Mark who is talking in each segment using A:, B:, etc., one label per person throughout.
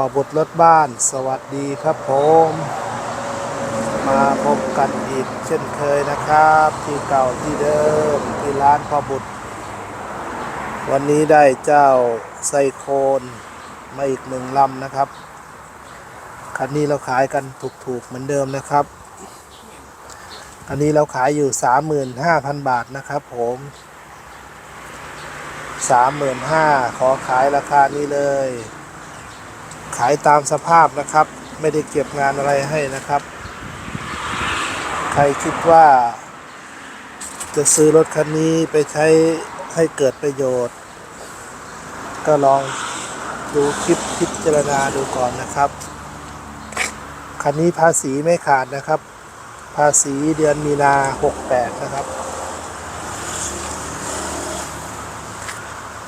A: อบุตรรถบ้าน สวัสดีครับผม มาพบกันอีกเช่นเคยนะครับ ที่เก่าที่เดิมที่ร้านพ่อบุตร วันนี้ได้เจ้าไซโคนมาอีกหนึ่งลำนะครับ คันนี้เราขายกันถูกๆเหมือนเดิมนะครับอันนี้เราขายอยู่ 35,000 บาทนะครับผม35,000ขอขายราคานี้เลย ขายตามสภาพนะครับ ไม่ได้เก็บงานอะไรให้นะครับ ใครคิดว่า จะซื้อรถคันนี้ไปใช้ให้เกิดประโยชน์ ก็ลองดูคลิปพิจารณาดูก่อนนะครับ คันนี้ภาษีไม่ขาดนะครับ ภาษีเดือนมีนา 68 นะครับ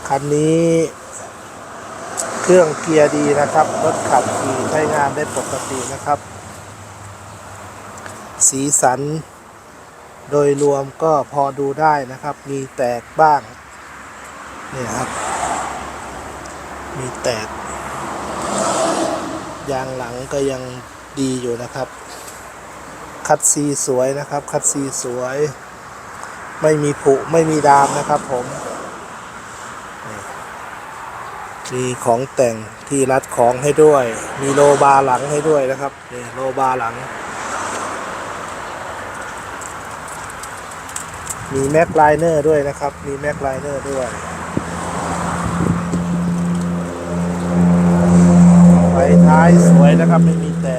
A: คันนี้ เครื่องเกียร์ดีนะครับรถขับขี่ใช้งานได้ปกตินะครับ สีสัน โดยรวมก็พอดูได้นะครับ มีแตกบ้างเนี่ยครับ มีแตก ยางหลังก็ยังดีอยู่นะครับ คัดซีสวยนะครับ คัดซีสวย ไม่มีผุไม่มีดามนะครับผมนี่ มีของแต่งที่รัดของให้ด้วย มีโลบาหลังให้ด้วยนะครับนี่โลบาหลัง มีแม็กไลเนอร์ด้วยนะครับ มีแม็กไลเนอร์ด้วยไฟท้ายสวยนะครับไม่มีแต่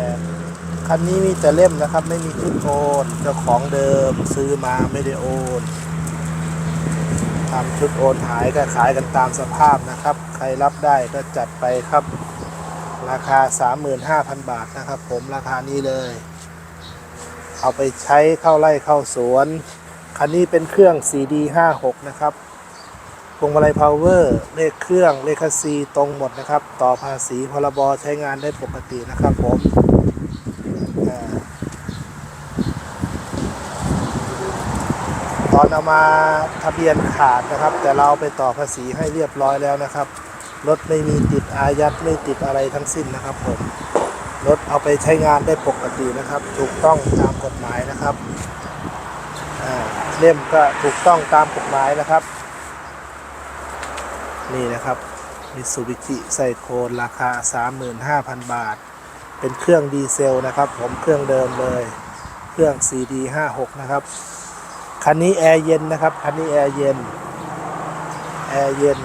A: คันนี้มีแต่เล่มนะครับ ไม่มีชุดโอนเจ้าของเดิมซื้อมาไม่ได้โอน ทำชุดโอนหายก็ขายกันตามสภาพนะครับ ใครรับได้ก็จัดไปครับ ราคา 35,000 บาทนะครับ ผมราคานี้เลย เอาไปใช้เข้าไร่เข้าสวน คันนี้เป็นเครื่อง CD 56 นะครับพวงมาลัยพาวเวอร์เลขเครื่องเลขคัสซีตรงหมดนะครับ ต่อภาษีพรบใช้งานได้ปกตินะครับผมอ่าต อนเอามาทะเบียนขาดนะครับ แต่เราไปต่อภาษีให้เรียบร้อยแล้วนะครับ รถไม่มีติดอายัดไม่ติดอะไรทั้งสิ้นนะครับผมรถเอาไปใช้งานได้ปกตินะครับ ถูกต้องตามกฎหมายนะครับเล่มก็ถูกต้องตามกฎหมายนะครับ นี่นะครับมิตซูบิชิไซโคนราคา 35,000 บาท เป็นเครื่องดีเซลนะครับ ผมเครื่องเดิมเลย เครื่อง CD 56 นะครับ คันนี้แอร์เย็นนะครับ คันนี้แอร์เย็น แอร์เย็น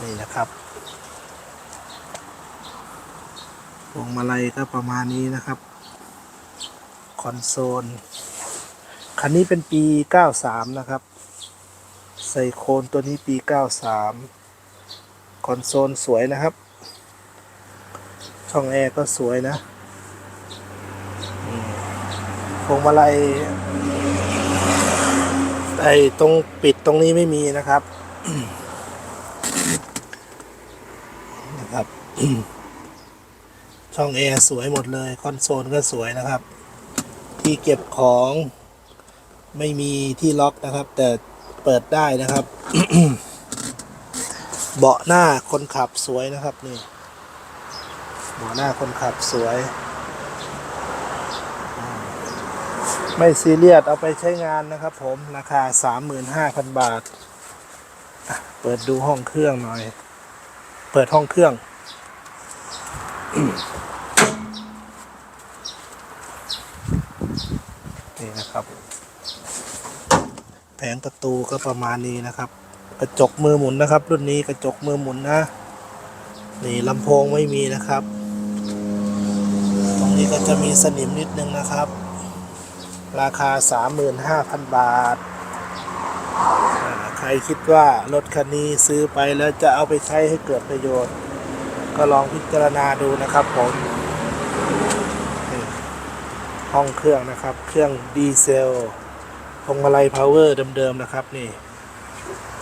A: นี่นะครับพวงมาลัยก็ประมาณนี้นะครับ คอนโซล คันนี้เป็นปี 93 นะครับใส่โคนตัวนี้ปี 93 คอนโซลสวยนะครับ ช่องแอร์ก็สวยนะ พวงมาลัยไอ้ตรงปิดตรงนี้ไม่มีนะครับนะครับช่องแอร์สวยหมดเลยคอนโซลก็สวยนะครับ ที่เก็บของไม่มีที่ล็อกนะครับ แต่เปิดได้นะครับ เบาะหน้าคนขับสวยนะครับนี่เบาะหน้าคนขับสวยอืม ไม่ซีเรียสเอาไปใช้งานนะครับผมราคา 35,000 บาท เปิดดูห้องเครื่องหน่อย เปิดห้องเครื่อง นี่นะครับ แผงประตูก็ประมาณนี้นะครับ กระจกมือหมุนนะครับ รุ่นนี้กระจกมือหมุนนะ นี่ลำโพงไม่มีนะครับ ตรงนี้ก็จะมีสนิมนิดนึงนะครับ ราคา 35,000 บาทอ่าใครคิดว่ารถคันนี้ซื้อไปแล้วจะเอาไปใช้ให้เกิดประโยชน์ ก็ลองพิจารณาดูนะครับผมนี่ห้องเครื่องนะครับ เครื่องดีเซลพวงมาลัยพาวเวอร์เดิมๆนะครับนี่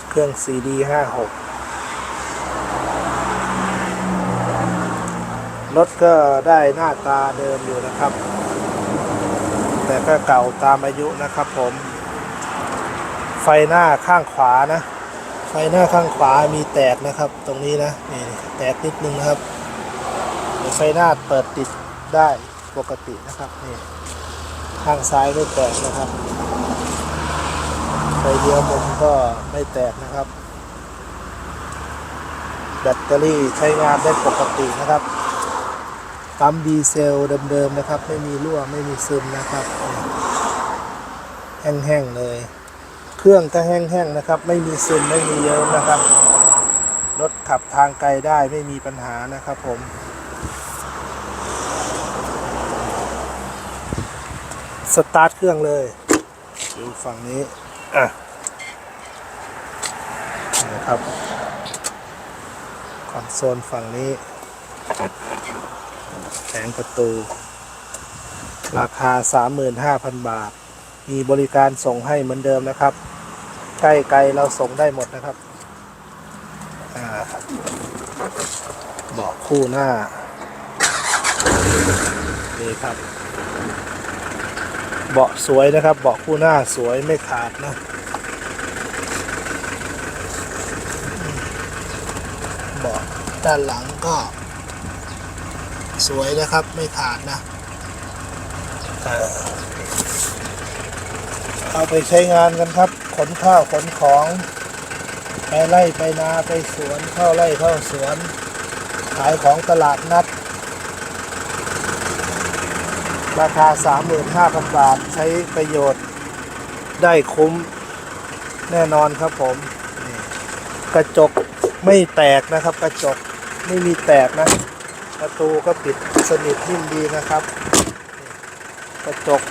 A: เครื่อง CD 56 รถก็ได้หน้าตาเดิมอยู่นะครับ แต่ก็เก่าตามอายุนะครับผม ไฟหน้าข้างขวานะ ไฟหน้าข้างขวามีแตกนะครับ ตรงนี้นะนี่แตกนิดนึงนะครับไฟหน้าเปิดติดได้ปกตินะครับนี่ข้างซ้ายไม่แตกนะครับไฟเลี้ยวมุมก็ไม่แตกนะครับ แบตเตอรี่ใช้งานได้ปกตินะครับ ปั๊มดีเซลเดิมๆนะครับ ไม่มีรั่วไม่มีซึมนะครับ แห้งๆเลย เครื่องก็แห้งๆนะครับ ไม่มีซึมไม่มีเยิ้มนะครับรถขับทางไกลได้ไม่มีปัญหานะครับผมสตาร์ทเครื่องเลย ดูฝั่งนี้ อะนี่นะครับคอนโซลฝั่งนี้ แผงประตู ราคา 35,000 บาท มีบริการส่งให้เหมือนเดิมนะครับ ใกล้ไกลเราส่งได้หมดนะครับเบาะคู่หน้า นี่ครับ เบาะสวยนะครับเบาะคู่หน้าสวยไม่ขาดนะเบาะด้านหลังก็ สวยนะครับไม่ขาดนะเอาไปใช้งานกันครับ ขนข้าวขนของไปไล่ไปนาไปสวนเข้าไล่เข้าสวน ขายของตลาดนัด ราคา 35,000 บาทใช้ประโยชน์ได้คุ้มแน่นอนครับผม กระจกไม่แตกนะครับ กระจกไม่มีแตกนะ ประตูก็ปิดสนิทนิ่มดีนะครับ กระจก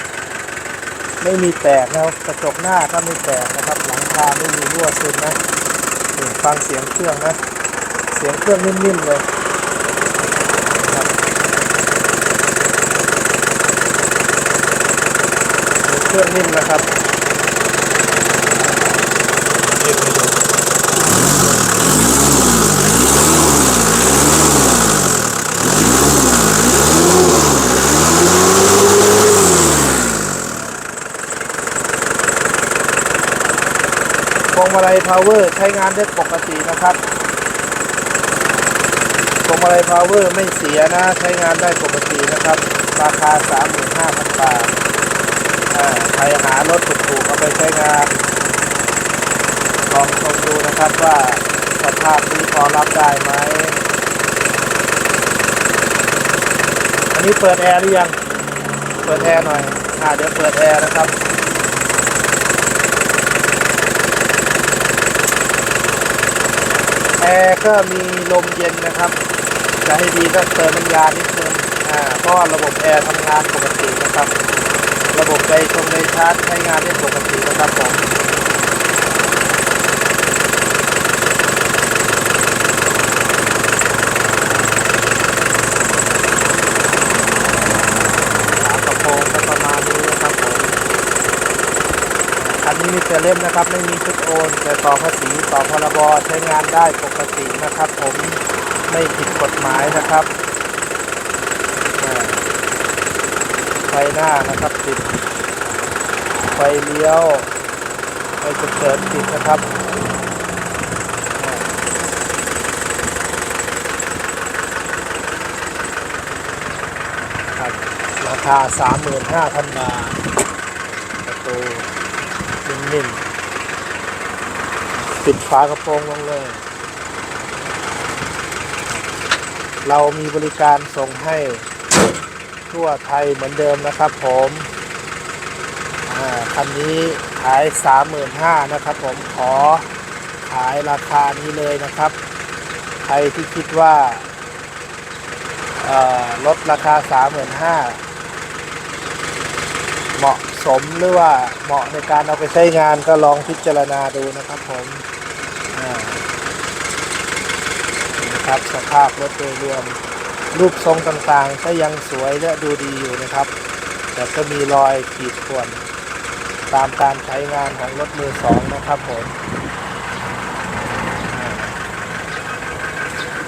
A: ไม่มีแตกนะครับกระจกหน้าก็ไม่แตกนะครับ หลังคาไม่มีรั่วซึมนะฟังเสียงเครื่องนะ เสียงเครื่องนิ่มๆเลยนะครับเครื่องนิ่มนะครับเรียกไม่ดู พวงมาลัยพาวเวอร์ใช้งานได้ปกตินะครับพวงมาลัยพาวเวอร์ไม่เสียนะ ใช้งานได้ปกตินะครับ ราคา 35,000 บาทอ่าใครหารถถูกๆเอาไปใช้งานลองชมดูนะครับว่าสภาพนี้พอรับได้ไหม อันนี้เปิดแอร์หรือยัง เปิดแอร์หน่อยอ่าเดี๋ยวเปิดแอร์นะครับ แอร์ก็มีลมเย็นนะครับ จะให้ดีก็เติมน้ำยานิดนึงอ่าเพราะระบบแอร์ทำงานปกตินะครับ ระบบไดชงไดชาร์จใช้งานได้ปกตินะครับผมฝากระโปรงก็ประมาณนี้นะครับผม นนี้มีแต่เล่มนะครับ ไม่มีชุดโอนแต่ต่อภาษีต่อพรบใช้งานได้ปกตินะครับ ผมไม่ผิดกฎหมายนะครับไฟหน้านะครับติดไฟเลี้ยวไฟฉุกเฉินติดนะครับครับราคา 35,000 บาทประตู นิ่มๆปิดฝากระโปรงลงเลย เรามีบริการส่งให้ทั่วไทยเหมือนเดิมนะครับผมอ่าคันนี้ขายสามหมื่นห้านะครับผมขอขายราคานี้เลยนะครับ ใครที่คิดว่าลดราคาสามหมื่นห้าเหมาะ สมหรือว่าเหมาะในการเอาไปใช้งานก็ลองพิจารณาดูนะครับผมนะครับสภาพรถโดยรวม รูปทรงต่างๆ ก็ยังสวยและดูดีอยู่นะครับ แต่ก็มีรอยขีดข่วนตามการใช้งานของรถมือสองนะครับผมอ่า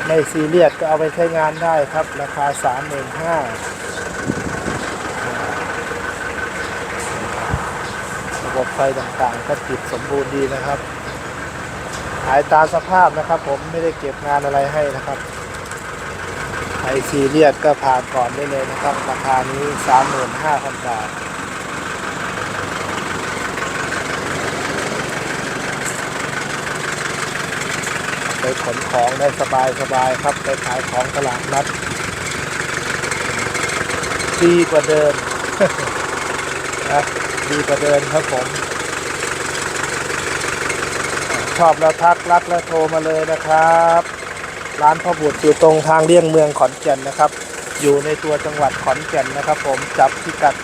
A: ไม่ซีเรียสก็เอาไปใช้งานได้ครับ ราคา 35,000 บบไฟต่างๆ ก็ติดสมบูรณ์ดีนะครับขายตามสภาพนะครับ ผมไม่ได้เก็บงานอะไรให้นะครับใครซีเรียสก็ผ่านก่อนได้เลยนะครับ ราคานี้ 35,000 บาทไปขนของได้สบายสบายๆครับ ไปขายของตลาดนัดดีกว่าเดิมนะ ดีกว่าเดิมครับผม ชอบแล้วทักรักแล้วโทรมาเลยนะครับ ร้านพ่อบุตรอยู่ตรงทางเลี่ยงเมืองขอนแก่นนะครับ อยู่ในตัวจังหวัดขอนแก่นนะครับ ผมจับพิกัด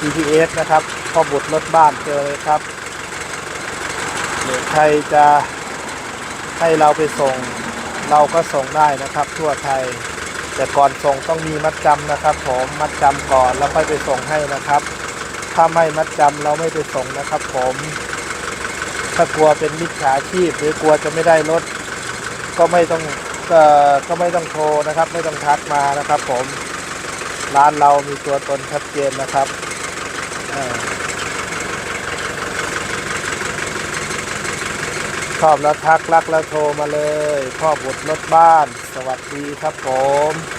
A: GPS นะครับพ่อบุตรรถบ้านเจอเลยครับหรือใครจะให้เราไปส่งเราก็ส่งได้นะครับ ทั่วไทย แต่ก่อนส่งต้องมีมัดจำนะครับ ผมมัดจำก่อนแล้วค่อยไปส่งให้นะครับ ถ้าไม่มัดจำเราไม่ไปส่งนะครับ ผม ถ้ากลัวเป็นมิจฉาชีพ หรือกลัวจะไม่ได้รถ ก็ไม่ต้องเอ่อก็ไม่ต้องโทรนะครับ ไม่ต้องทักมานะครับ ผม ร้านเรามีตัวตนชัดเจนนะครับชอบแล้วทักรักแล้วโทรมาเลยพ่อบุตรรถบ้าน สวัสดีครับผม